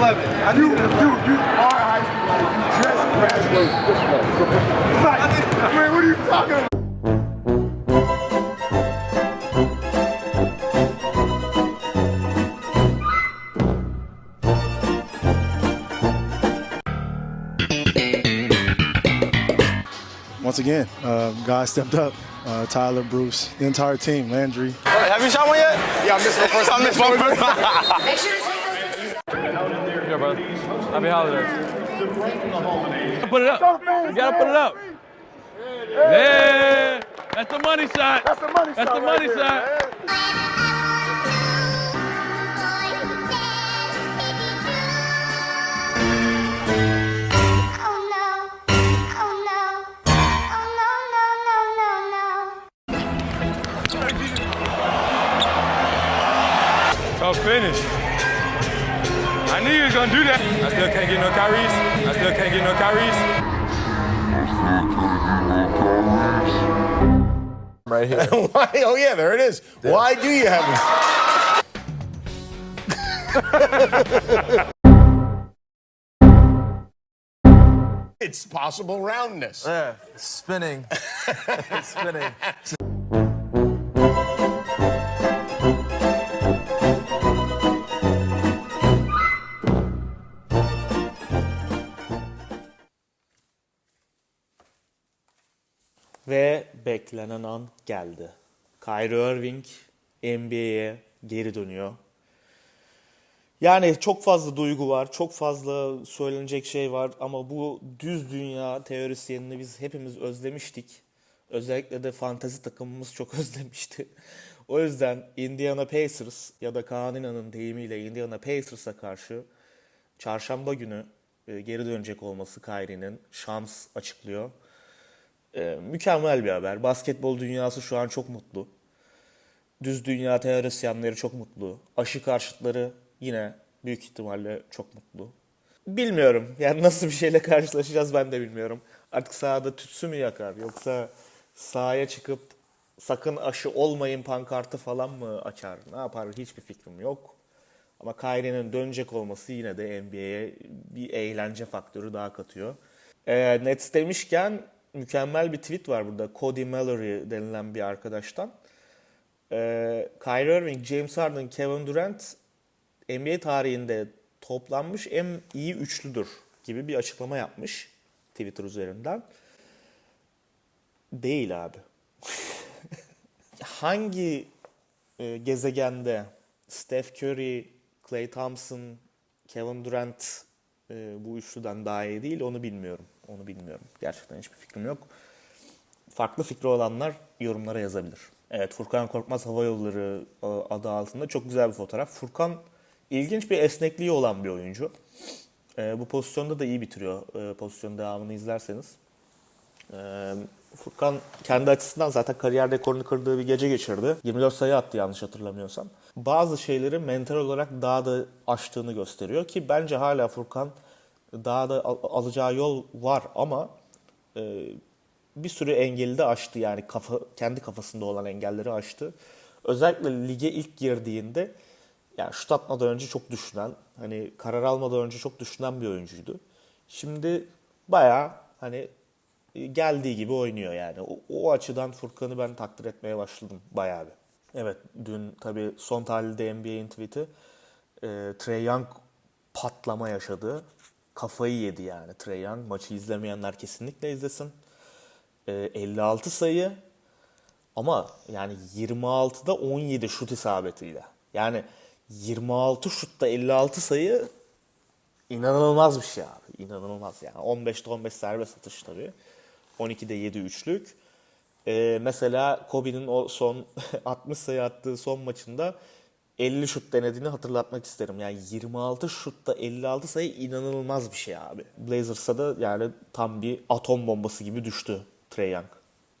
11. I You, need you, you are a high school. Like, you just graduated this. Like, I what are you talking about? once again, uh, guys stepped up. Uh, Tyler, Bruce, the entire team, Landry. Have you shot one yet? Yeah, I missed my first. I missed my first. Make sure Happy holidays. Put it up. You gotta put it up. Yeah. That's the money shot. That's the money That's shot the money shot. Right here. Why? Oh yeah, there it is. Why do you have? It? It's possible roundness. Yeah, spinning. it's spinning. Ve beklenen an geldi. Kyrie Irving NBA'ye geri dönüyor. Yani çok fazla duygu var, çok fazla söylenecek şey var ama bu düz dünya teorisyenini biz hepimiz özlemiştik. Özellikle de fantazi takımımız çok özlemişti. O yüzden Indiana Pacers ya da Kaan İnan'ın deyimiyle Indiana Pacers'a karşı çarşamba günü e, geri dönecek olması Kyrie'nin şans açıklıyor. Ee, mükemmel bir haber. Basketbol dünyası şu an çok mutlu. Düz dünya teorisyenleri çok mutlu. Aşı karşıtları yine büyük ihtimalle çok mutlu. Bilmiyorum. Yani nasıl bir şeyle karşılaşacağız ben de bilmiyorum. Artık sahada tütsü mü yakar yoksa sahaya çıkıp sakın aşı olmayın pankartı falan mı açar? Ne yapar hiçbir fikrim yok. Ama Kyrie'nin dönecek olması yine de NBA'ye bir eğlence faktörü daha katıyor. Ee, Nets demişken mükemmel bir tweet var burada. Cody Mallory denilen bir arkadaştan. Ee, Kyrie Irving, James Harden, Kevin Durant NBA tarihinde toplanmış en iyi üçlüdür gibi bir açıklama yapmış Twitter üzerinden. Değil abi. Hangi e, gezegende Steph Curry, Klay Thompson, Kevin Durant e, bu üçlüden daha iyi değil onu bilmiyorum. Onu bilmiyorum. Gerçekten hiçbir fikrim yok. Farklı fikri olanlar yorumlara yazabilir. Evet Furkan Korkmaz Hava Yolları e, adı altında çok güzel bir fotoğraf. Furkan ilginç bir esnekliği olan bir oyuncu. E, bu pozisyonda da iyi bitiriyor. E, pozisyon devamını izlerseniz. Ee, Furkan kendi açısından zaten kariyer rekorunu kırdığı bir gece geçirdi. 24 sayı attı yanlış hatırlamıyorsam. Bazı şeyleri mental olarak daha da aştığını gösteriyor ki bence hala Furkan daha da al- alacağı yol var ama e, bir sürü engeli de aştı yani kafa kendi kafasında olan engelleri aştı. Özellikle lige ilk girdiğinde yani şut atmadan önce çok düşünen, hani karar almadan önce çok düşünen bir oyuncuydu. Şimdi bayağı hani geldiği gibi oynuyor yani. O, o açıdan Furkan'ı ben takdir etmeye başladım bayağı bir. Evet dün tabii son tahlilde NBA'in tweet'i e, Trey Young patlama yaşadı. Kafayı yedi yani Trey Young. Maçı izlemeyenler kesinlikle izlesin. E, 56 sayı ama yani 26'da 17 şut isabetiyle. Yani 26 şutta 56 sayı inanılmaz bir şey abi. İnanılmaz yani. 15'te 15 serbest atış tabii. 12'de 7 üçlük. Ee, mesela Kobe'nin o son 60 sayı attığı son maçında 50 şut denediğini hatırlatmak isterim. Yani 26 şutta 56 sayı inanılmaz bir şey abi. Blazers'a da yani tam bir atom bombası gibi düştü Trey Young.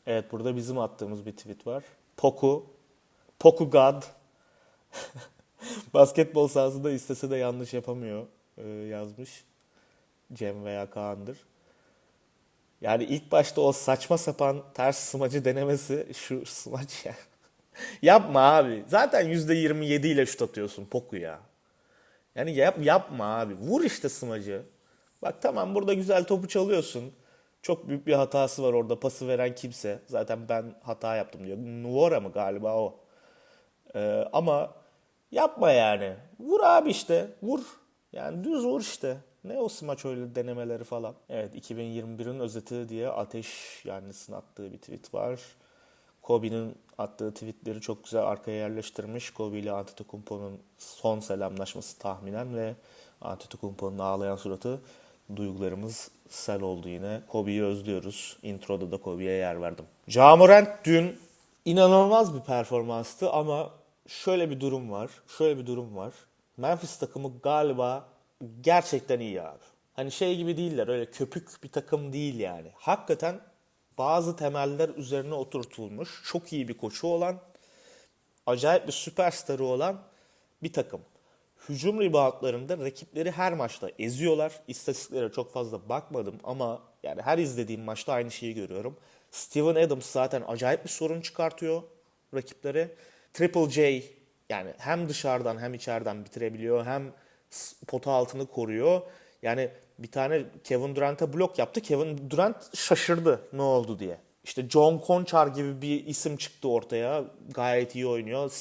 Evet burada bizim attığımız bir tweet var. Poku, Poku God. Basketbol sahasında istese de yanlış yapamıyor e, yazmış. Cem veya Kaan'dır. Yani ilk başta o saçma sapan ters smacı denemesi şu smaç ya. Yapma abi. Zaten %27 ile şut atıyorsun Poku ya. Yani yap, yapma abi. Vur işte smacı. Bak tamam burada güzel topu çalıyorsun. Çok büyük bir hatası var orada. Pası veren kimse. Zaten ben hata yaptım diyor. Nuvara mı galiba o. Ee, ama yapma yani. Vur abi işte. Vur. Yani düz vur işte. Ne o smaç öyle denemeleri falan. Evet 2021'in özeti diye Ateş Yannis'in attığı bir tweet var. Kobe'nin attığı tweetleri çok güzel arkaya yerleştirmiş. Kobe ile Antetokounmpo'nun son selamlaşması tahminen ve Antetokounmpo'nun ağlayan suratı duygularımız sel oldu yine. Kobe'yi özlüyoruz. Introda da Kobe'ye yer verdim. Ja Morant dün inanılmaz bir performanstı ama şöyle bir durum var. Şöyle bir durum var. Memphis takımı galiba gerçekten iyi abi. Hani şey gibi değiller öyle köpük bir takım değil yani. Hakikaten bazı temeller üzerine oturtulmuş, çok iyi bir koçu olan, acayip bir süperstarı olan bir takım. Hücum reboundlarında rakipleri her maçta eziyorlar. İstatistiklere çok fazla bakmadım ama yani her izlediğim maçta aynı şeyi görüyorum. Steven Adams zaten acayip bir sorun çıkartıyor rakiplere. Triple J yani hem dışarıdan hem içeriden bitirebiliyor hem pota altını koruyor. Yani bir tane Kevin Durant'a blok yaptı. Kevin Durant şaşırdı ne oldu diye. İşte John Conchar gibi bir isim çıktı ortaya. Gayet iyi oynuyor.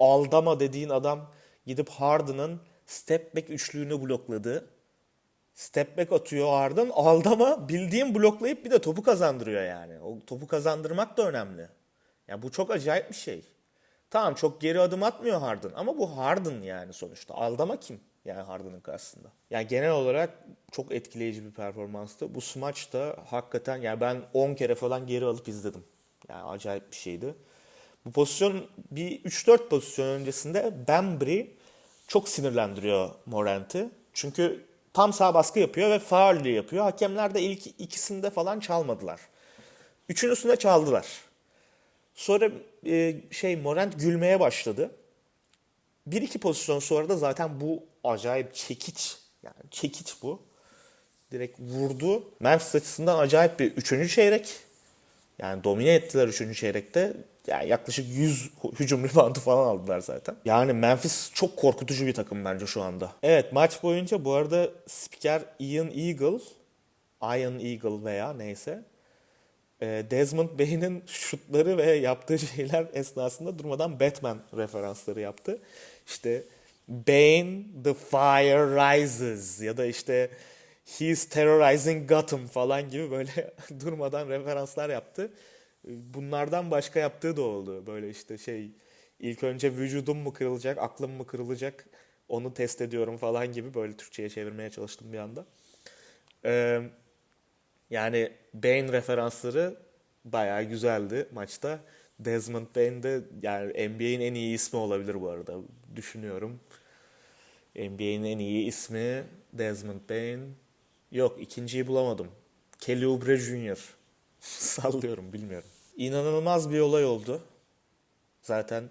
Aldama dediğin adam gidip Harden'ın step back üçlüğünü blokladı. Step back atıyor Harden. Aldama bildiğin bloklayıp bir de topu kazandırıyor yani. O topu kazandırmak da önemli. Ya bu çok acayip bir şey. Tamam çok geri adım atmıyor Harden ama bu Harden yani sonuçta. Aldama kim? Yani Harden'ın karşısında. Yani genel olarak çok etkileyici bir performanstı. Bu smaç da hakikaten yani ben 10 kere falan geri alıp izledim. Yani acayip bir şeydi. Bu pozisyon bir 3-4 pozisyon öncesinde Bembry çok sinirlendiriyor Morant'ı. Çünkü tam sağ baskı yapıyor ve faul yapıyor. Hakemler de ilk ikisinde falan çalmadılar. Üçüncüsünde çaldılar. Sonra e, şey Morant gülmeye başladı. Bir iki pozisyon sonra da zaten bu acayip çekiç. Yani çekiç bu. Direkt vurdu. Memphis açısından acayip bir üçüncü çeyrek. Yani domine ettiler üçüncü çeyrekte. Yani yaklaşık 100 hücum reboundu falan aldılar zaten. Yani Memphis çok korkutucu bir takım bence şu anda. Evet maç boyunca bu arada spiker Ian Eagle, Ian Eagle veya neyse Desmond Bey'in şutları ve yaptığı şeyler esnasında durmadan Batman referansları yaptı. İşte Bane, The Fire Rises ya da işte He's Terrorizing Gotham falan gibi böyle durmadan referanslar yaptı. Bunlardan başka yaptığı da oldu. Böyle işte şey ilk önce vücudum mu kırılacak, aklım mı kırılacak onu test ediyorum falan gibi böyle Türkçe'ye çevirmeye çalıştım bir anda. Ee, yani Bane referansları bayağı güzeldi maçta. Desmond Bane de yani NBA'in en iyi ismi olabilir bu arada. Düşünüyorum. NBA'in en iyi ismi Desmond Bane. Yok ikinciyi bulamadım. Kelly Oubre Jr. Sallıyorum bilmiyorum. İnanılmaz bir olay oldu. Zaten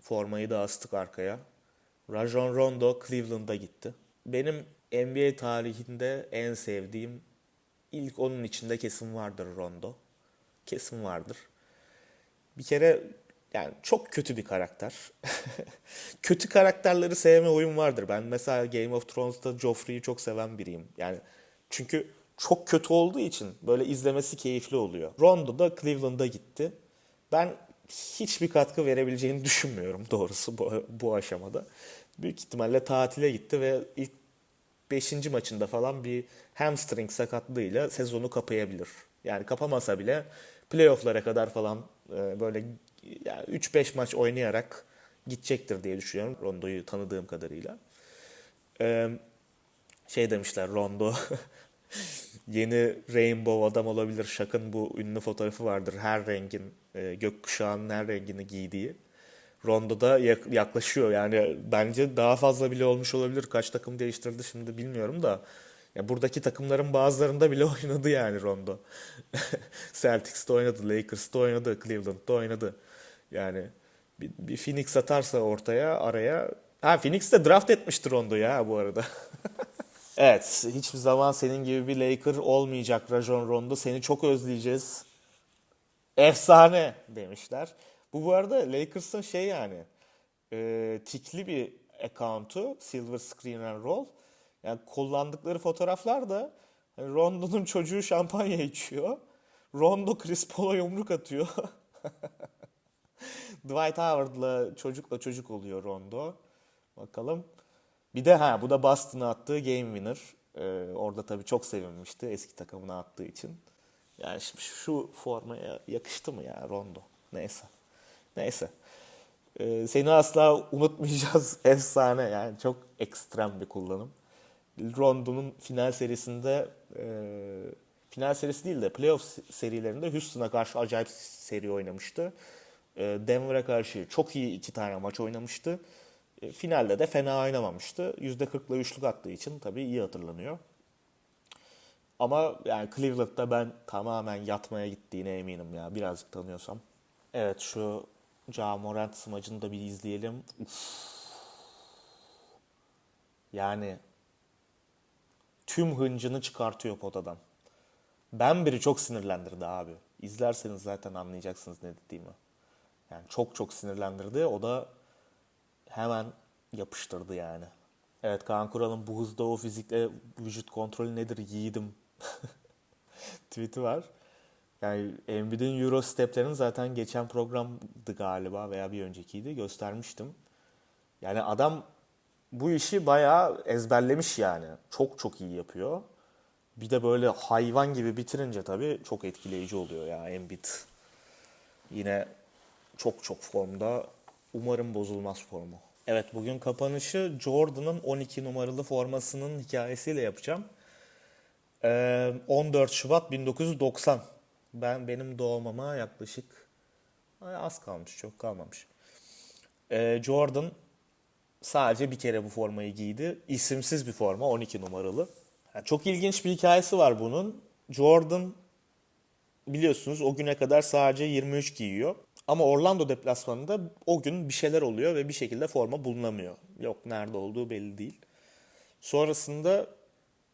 formayı da astık arkaya. Rajon Rondo Cleveland'a gitti. Benim NBA tarihinde en sevdiğim ilk onun içinde kesin vardır Rondo. Kesin vardır. Bir kere yani çok kötü bir karakter. kötü karakterleri sevme oyun vardır. Ben mesela Game of Thrones'ta Joffrey'i çok seven biriyim. Yani çünkü çok kötü olduğu için böyle izlemesi keyifli oluyor. Rondo da Cleveland'a gitti. Ben hiçbir katkı verebileceğini düşünmüyorum doğrusu bu, bu aşamada. Büyük ihtimalle tatile gitti ve ilk 5. maçında falan bir hamstring sakatlığıyla sezonu kapayabilir. Yani kapamasa bile playoff'lara kadar falan e, böyle yani 3-5 maç oynayarak gidecektir diye düşünüyorum Rondo'yu tanıdığım kadarıyla. E, şey demişler Rondo yeni Rainbow adam olabilir. Shaq'ın bu ünlü fotoğrafı vardır. Her rengin, e, gökkuşağının her rengini giydiği. Rondo'da yak- yaklaşıyor. Yani bence daha fazla bile olmuş olabilir. Kaç takım değiştirdi şimdi bilmiyorum da. Ya buradaki takımların bazılarında bile oynadı yani Rondo. Celtics'te oynadı, Lakers'ta oynadı, Cleveland'da oynadı. Yani bir, bir Phoenix atarsa ortaya araya. Ha Phoenix de draft etmiştir Rondo ya bu arada. evet hiçbir zaman senin gibi bir Laker olmayacak Rajon Rondo. Seni çok özleyeceğiz. Efsane demişler. Bu bu arada Lakers'ın şey yani e, tikli bir account'u Silver Screen and Roll. Yani kullandıkları fotoğraflar da hani Rondo'nun çocuğu şampanya içiyor. Rondo Chris Paul'a yumruk atıyor. Dwight Howard'la çocukla çocuk oluyor Rondo. Bakalım. Bir de ha bu da Boston'a attığı game winner. Ee, orada tabii çok sevinmişti eski takımına attığı için. Yani şimdi şu formaya yakıştı mı ya Rondo? Neyse. Neyse. Ee, seni asla unutmayacağız. Efsane yani. Çok ekstrem bir kullanım. Rondo'nun final serisinde e, final serisi değil de playoff serilerinde Houston'a karşı acayip seri oynamıştı. E, Denver'a karşı çok iyi iki tane maç oynamıştı. E, finalde de fena oynamamıştı. %40'la üçlük attığı için tabii iyi hatırlanıyor. Ama yani Cleveland'da ben tamamen yatmaya gittiğine eminim ya. Birazcık tanıyorsam. Evet şu Ja Morant smacını da bir izleyelim. Uf. Yani tüm hıncını çıkartıyor potadan. Ben biri çok sinirlendirdi abi. İzlerseniz zaten anlayacaksınız ne dediğimi. Yani çok çok sinirlendirdi. O da hemen yapıştırdı yani. Evet Kaan Kural'ın bu hızda o fizikle vücut kontrolü nedir yiğidim tweet'i var. Yani Embiid'in Euro steplerini zaten geçen programdı galiba veya bir öncekiydi göstermiştim. Yani adam bu işi bayağı ezberlemiş yani. Çok çok iyi yapıyor. Bir de böyle hayvan gibi bitirince tabii çok etkileyici oluyor ya Embiid. Yine çok çok formda. Umarım bozulmaz formu. Evet bugün kapanışı Jordan'ın 12 numaralı formasının hikayesiyle yapacağım. Ee, 14 Şubat 1990. Ben benim doğmama yaklaşık az kalmış, çok kalmamış. Ee, Jordan sadece bir kere bu formayı giydi. İsimsiz bir forma, 12 numaralı. Yani çok ilginç bir hikayesi var bunun. Jordan biliyorsunuz o güne kadar sadece 23 giyiyor. Ama Orlando deplasmanında o gün bir şeyler oluyor ve bir şekilde forma bulunamıyor. Yok nerede olduğu belli değil. Sonrasında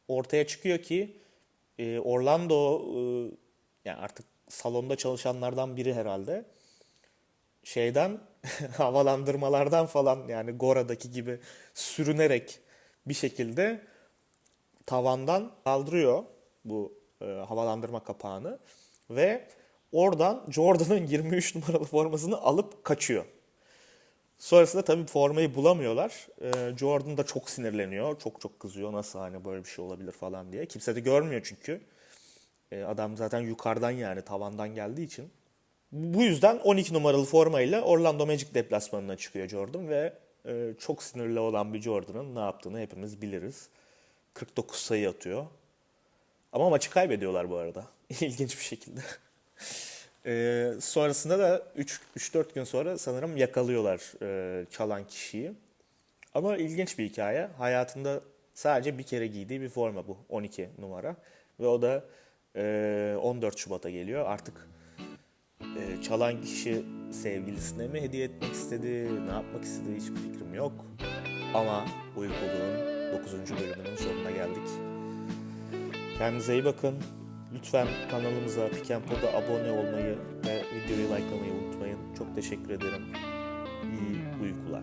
ortaya çıkıyor ki e, Orlando e, yani artık salonda çalışanlardan biri herhalde şeyden havalandırmalardan falan yani Gora'daki gibi sürünerek bir şekilde tavandan kaldırıyor bu e, havalandırma kapağını ve oradan Jordan'ın 23 numaralı formasını alıp kaçıyor. Sonrasında tabii formayı bulamıyorlar. Ee, Jordan da çok sinirleniyor. Çok çok kızıyor. Nasıl hani böyle bir şey olabilir falan diye. Kimse de görmüyor çünkü. Ee, adam zaten yukarıdan yani tavandan geldiği için. Bu yüzden 12 numaralı formayla Orlando Magic deplasmanına çıkıyor Jordan ve e, çok sinirli olan bir Jordan'ın ne yaptığını hepimiz biliriz. 49 sayı atıyor. Ama maçı kaybediyorlar bu arada. İlginç bir şekilde. Ee, sonrasında da 3-4 gün sonra sanırım yakalıyorlar e, çalan kişiyi. Ama ilginç bir hikaye. Hayatında sadece bir kere giydiği bir forma bu 12 numara. Ve o da e, 14 Şubat'a geliyor. Artık e, çalan kişi sevgilisine mi hediye etmek istedi, ne yapmak istedi hiçbir fikrim yok. Ama Uykuluğun 9. bölümünün sonuna geldik. Kendinize iyi bakın. Lütfen kanalımıza Pick and Pod'a abone olmayı ve videoyu likelamayı unutmayın. Çok teşekkür ederim. İyi uykular.